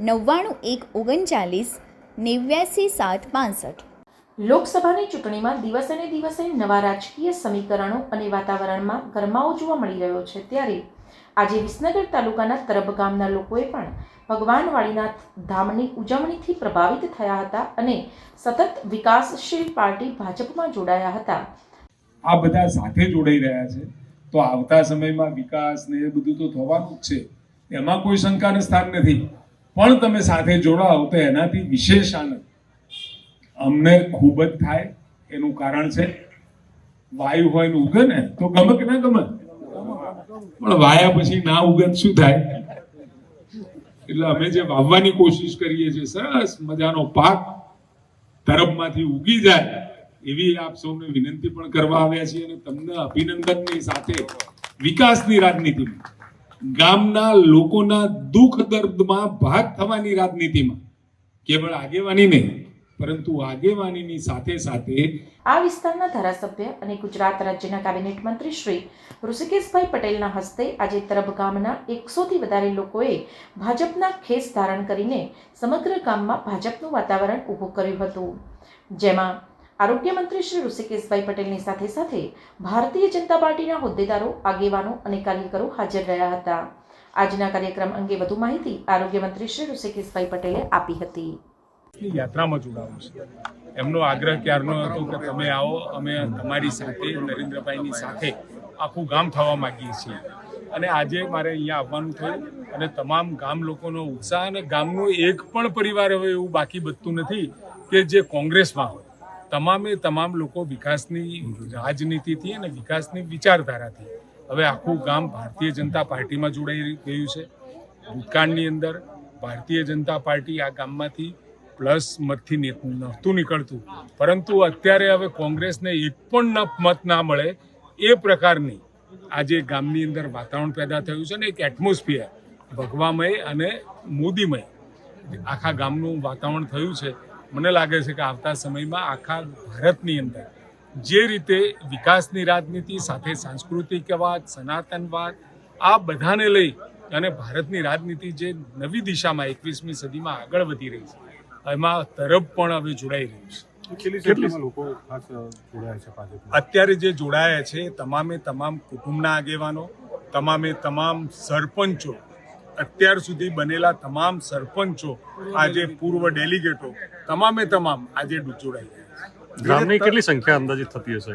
નવ્વાણું એક ઓગણચાલીસ નેવ્યાસી સાત પાંસઠ. લોકસભાની ચૂંટણીમાં દિવસે ને દિવસે નવા રાજકીય સમીકરણો અને વાતાવરણમાં ગરમાવો જોવા મળી રહ્યો છે ત્યારે આજે વિસનગર તાલુકાના તરબ ગામના લોકોએ પણ ભગવાન વાળીનાથ ધામની ઉજવણીથી પ્રભાવિત થયા હતા અને સતત વિકાસશીલ પાર્ટી ભાજપમાં જોડાયા હતા. આ બધા સાથે જોડાઈ રહ્યા છે. તો આવતા સમયમાં વિકાસ ને એ બધું તો થવાનું જ છે. એમાં કોઈ શંકાને સ્થાન નથી. પણ તમે સાથે જોડાઓ તો એનાથી વિશેષ આનંદ અમને ખૂબ જ થાય એનું કારણ છે, વાયુ હોય ઉગે ને, તો ગમે કે ના ગમે. પણ વાયા પછી ના ઉગે શું થાય? એટલે અમે જે વાવવાની કોશિશ કરીએ છીએ, સરસ મજાનો પાક તરફમાંથી ઉગી જાય, એવી આપ સૌને વિનંતી પણ કરવા આવ્યા છીએ અને તમને અભિનંદનની સાથે વિકાસની રાજનીતિમાં ગામના લોકોના દુઃખ દર્દમાં ભાગ થવાની રાજનીતિમાં. કેવળ આગેવાની નહીં, પરંતુ આગેવાનીની સાથે સાથે આ વિસ્તારના ધારાસભ્ય અને ગુજરાત રાજ્યના કેબિનેટ મંત્રી શ્રી ઋષિકેશભાઈ પટેલના હસ્તે આજે તરબ ગામના એકસોથી વધારે લોકોએ ભાજપના ખેસ ધારણ કરીને સમગ્ર ગામમાં ભાજપનું વાતાવરણ ઊભું કર્યું હતું. જેમાં આરોગ્ય મંત્રી શ્રી ઋષિકેશભાઈ પટેલની સાથે સાથે ભારતીય જનતા પાર્ટીના હોદ્દેદારો, આગેવાનો અને કાર્યકરો હાજર રહ્યા હતા. આજના કાર્યક્રમ અંગે વધુ માહિતી આરોગ્ય મંત્રી શ્રી ઋષિકેશભાઈ પટેલે આપી હતી. યાત્રામાં જોડાવું છે? એમનો આગ્રહ ક્યારનો હતો કે તમે આવો, અમે તમારી સાથે, નરેન્દ્રભાઈની સાથે આખું ગામ થવા માંગીએ છીએ. અને આજે મારે અહીંયા આવવાનું થયું અને તમામ ગામ લોકોનો ઉત્સાહ અને ગામનું એક પણ પરિવાર હવે એવું બાકી બચતું નથી કે જે કોંગ્રેસમાં હોય. તમામે તમામ લોકો વિકાસની રાજનીતિથી અને વિકાસની વિચારધારાથી હવે આખું ગામ ભારતીય જનતા પાર્ટીમાં જોડાઈ ગયું છે. ભૂતકાળની અંદર ભારતીય જનતા પાર્ટી આ ગામમાંથી પ્લસ મતથી નહોતું નીકળતું. પરંતુ અત્યારે હવે કોંગ્રેસને એક પણ મત ના મળે એ પ્રકારની આજે ગામની અંદર વાતાવરણ પેદા થયું છે ને એક એટમોસ્ફિયર ભગવામય અને મોદીમય આખા ગામનું વાતાવરણ થયું છે. મને લાગે છે કે આવતા સમયમાં આખા ભારતની અંદર જે રીતે વિકાસની રાજનીતિ સાથે સાંસ્કૃતિકવાદ સનાતનવાદ આ બધાને લઈ અને ભારતની રાજનીતિ જે નવી દિશામાં એકવીસમી સદીમાં આગળ વધી રહી છે એમાં તરફ પણ હવે જોડાઈ રહ્યું છે. લોકો ખાસ જોડાયા છે ભાજપમાં? અત્યારે જે જોડાયા છે તમામે તમામ કુટુંબના આગેવાનો તમામે તમામ સરપંચો અત્યાર સુધી બનેલા તમામ સરપંચો આજે પૂર્વ ડેલિગેટો તમામે તમામ આજે જોડાઈ ગયા છે. કેટલી સંખ્યા અંદાજિત થતી હશે?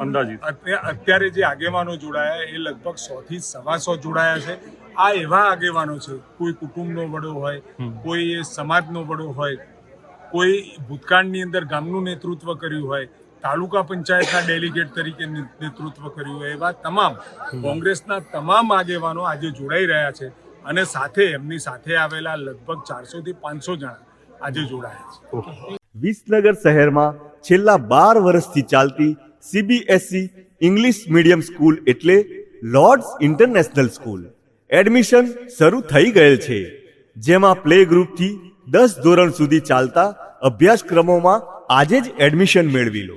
અંદાજિત. અત્યારે જે આગેવાનો જોડાયા એ લગભગ સો થી સવાસો જોડાયા છે. આ એવા આગેવાનો છે કોઈ કુટુંબનો વડો હોય કોઈ સમાજનો વડો હોય કોઈ ભૂતકાળની અંદર ગામનું નેતૃત્વ કર્યું હોય તાલુકા પંચાયતના ડેલિગેટ તરીકે નેતૃત્વ કર્યું એવા તમામ કોંગ્રેસના તમામ આગેવાનો આજે જોડાઈ રહ્યા છે અને સાથે એમની સાથે આવેલા લગભગ ચારસો થી પાંચસો જણા આજે જોડાયા છે. વિસનગર શહેરમાં છેલ્લા બાર વર્ષથી ચાલતી સીબીએસઈ ઇંગ્લિશ મીડિયમ સ્કૂલ એટલે લોર્ડ્સ ઇન્ટરનેશનલ સ્કૂલ એડમિશન શરૂ થઈ ગયેલ છે. જેમાં પ્લે ગ્રુપથી દસ ધોરણ સુધી ચાલતા અભ્યાસક્રમોમાં આજે જ એડમિશન મેળવી લો.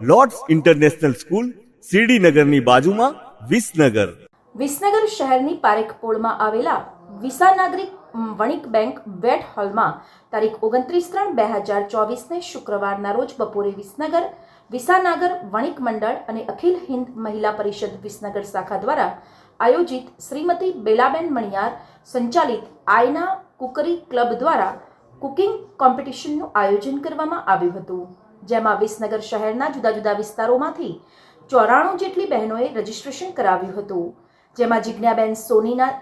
લોર્ડ્સ ઇન્ટરનેશનલ સ્કૂલ શિરડીનગરની બાજુમાં વિસનગર. વિસનગર શહેરની પારેખપોળમાં આવેલા વિસા નાગરિક વણિક બેંક વેટ હોલમાં તારીખ ઓગણત્રીસ ત્રણ બે હજાર ચોવીસને શુક્રવારના રોજ બપોરે વિસનગર વિસાનાગર વણિક મંડળ અને અખિલ હિન્દ મહિલા પરિષદ વિસનગર શાખા દ્વારા આયોજિત શ્રીમતી બેલાબેન મણિયાર સંચાલિત આયના કુકરી ક્લબ દ્વારા કુકિંગ કોમ્પિટિશનનું આયોજન કરવામાં આવ્યું હતું. જેમાં વિસનગર શહેરના જુદા જુદા વિસ્તારોમાંથી ચોરાણું જેટલી બહેનોએ રજીસ્ટ્રેશન કરાવ્યું હતું, જેમાં જિજ્ઞાબેન સોનીના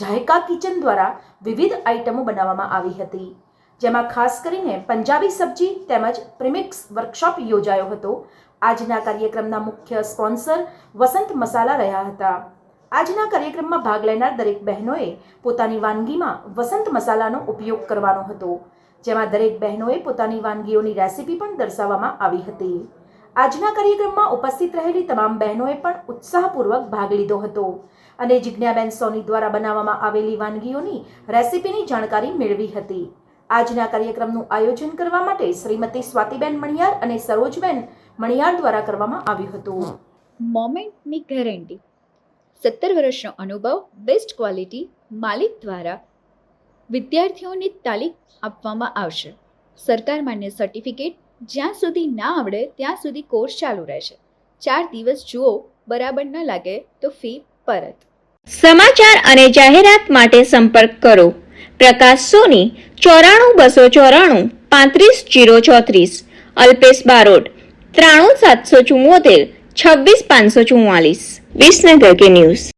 જાયકા કિચન દ્વારા વિવિધ આઇટમો બનાવવામાં આવી હતી, જેમાં ખાસ કરીને પંજાબી સબ્જી તેમજ પ્રિમિક્સ વર્કશોપ યોજાયો હતો. આજના કાર્યક્રમના મુખ્ય સ્પોન્સર વસંત મસાલા રહ્યા હતા. આજના કાર્યક્રમમાં ભાગ લેનાર દરેક બહેનોએ પોતાની વાનગીમાં વસંત મસાલાનો ઉપયોગ કરવાનો હતો. જેમાં દરેક બહેનોએ પોતાની વાનગીઓની રેસીપી પણ દર્શાવવામાં આવી હતી. આજના કાર્યક્રમમાં ઉપસ્થિત રહેલી તમામ બહેનોએ પણ ઉત્સાહપૂર્વક ભાગ લીધો હતો અને જિજ્ઞાબેન સોની દ્વારા બનાવવામાં આવેલી વાનગીઓની રેસીપીની જાણકારી મેળવી હતી. આજના કાર્યક્રમનું આયોજન કરવા માટે શ્રીમતી સ્વાતિબેન મણિયાર અને સરોજબેન મણિયાર દ્વારા કરવામાં આવ્યું હતું. મોમેન્ટની ગેરંટી. સત્તર વર્ષનો અનુભવ, બેસ્ટ ક્વોલિટી, માલિક દ્વારા વિદ્યાર્થીઓને તાલીમ આપવામાં આવશે. સરકાર માન્ય સર્ટિફિકેટ જ્યાં સુધી ના આવડે ત્યાં સુધી કોર્સ ચાલુ રહેશે. ચાર દિવસ જુઓ, બરાબર ન લાગે તો ફી પરત. સમાચાર અને જાહેરાત માટે સંપર્ક કરો. પ્રકાશ સોની, ચોરાણું બસો ચોરાણું, પાંત્રીસ જીરો ચોત્રીસ. અલ્પેશ બારોટ, ત્રાણું સાતસો ચુમ્મોતેર છવ્વીસ પાંચસો ચુમ્માલીસ વિસનગર કે ન્યૂઝ.